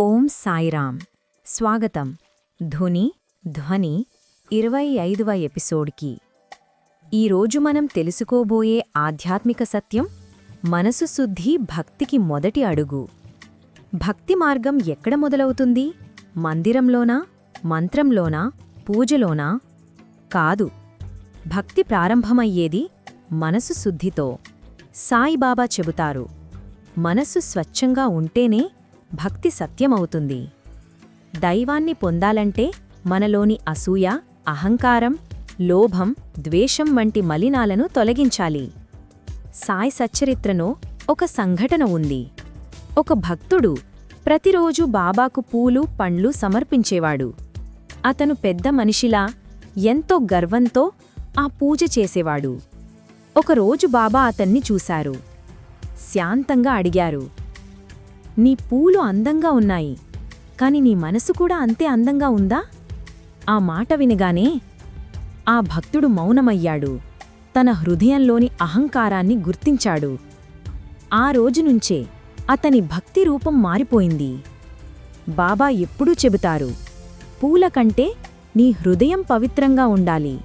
ఓం సాయిరామ్. స్వాగతం. ధుని ధ్వని ఇరవై ఐదవ ఎపిసోడ్కి. ఈరోజు మనం తెలుసుకోబోయే ఆధ్యాత్మిక సత్యం మనసు శుద్ధి భక్తికి మొదటి అడుగు. భక్తి మార్గం ఎక్కడ మొదలవుతుంది? మందిరంలోనా మంత్రంలోనా పూజలోనా? కాదు. భక్తి ప్రారంభమయ్యేది మనసు శుద్ధితో. సాయిబాబా చెబుతారు మనసు స్వచ్ఛంగా ఉంటేనే భక్తి సత్యమవుతుంది. దైవాన్ని పొందాలంటే మనలోని అసూయ అహంకారం లోభం ద్వేషం వంటి మలినాలను తొలగించాలి. సాయి సచ్చరిత్రను ఒక సంఘటన ఉంది. ఒక భక్తుడు ప్రతిరోజు బాబాకు పూలు పండ్లు సమర్పించేవాడు. అతను పెద్ద మనిషిలా ఎంతో గర్వంతో ఆ పూజ చేసేవాడు. ఒకరోజు బాబా అతన్ని చూశారు. శాంతంగా అడిగారు నీ పూలు అందంగా ఉన్నాయి. కాని నీ మనసు కూడా అంతే అందంగా ఉందా? ఆ మాట వినగానే ఆ భక్తుడు మౌనమయ్యాడు. తన హృదయంలోని అహంకారాన్ని గుర్తించాడు. ఆ రోజునుంచే అతని భక్తి రూపం మారిపోయింది. బాబా ఎప్పుడూ చెబుతారు పూల కంటే నీ హృదయం పవిత్రంగా ఉండాలి.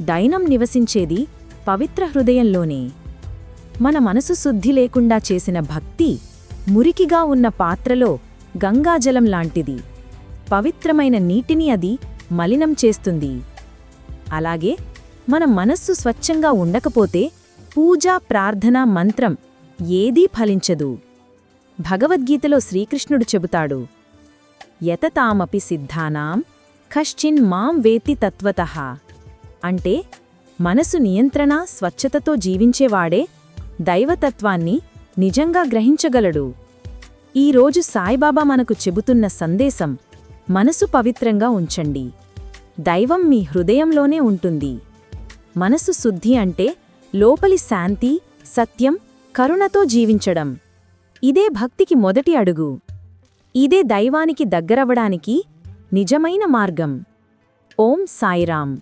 దైనం నివసించేది పవిత్ర హృదయంలోనే. మన మనసు శుద్ధి లేకుండా చేసిన భక్తి మురికిగా ఉన్న పాత్రలో గంగాజలం లాంటిది. పవిత్రమైన నీటిని అది మలినం చేస్తుంది. అలాగే మన మనస్సు స్వచ్ఛంగా ఉండకపోతే పూజా ప్రార్థన మంత్రం ఏదీ ఫలించదు. భగవద్గీతలో శ్రీకృష్ణుడు చెబుతాడు యతతామపి సిద్ధానాం కశ్చిన్ మాం వేతి తత్వతః. అంటే మనసు నియంత్రణ స్వచ్ఛతతో జీవించేవాడే దైవతత్వాన్ని నిజంగా గ్రహించగలడు. ఈరోజు సాయిబాబా మనకు చెబుతున్న సందేశం మనసు పవిత్రంగా ఉంచండి. దైవం మీ హృదయంలోనే ఉంటుంది. మనసు శుద్ధి అంటే లోపలి శాంతి సత్యం కరుణతో జీవించడం. ఇదే భక్తికి మొదటి అడుగు. ఇదే దైవానికి దగ్గరవడానికి నిజమైన మార్గం. ఓం సాయిరాం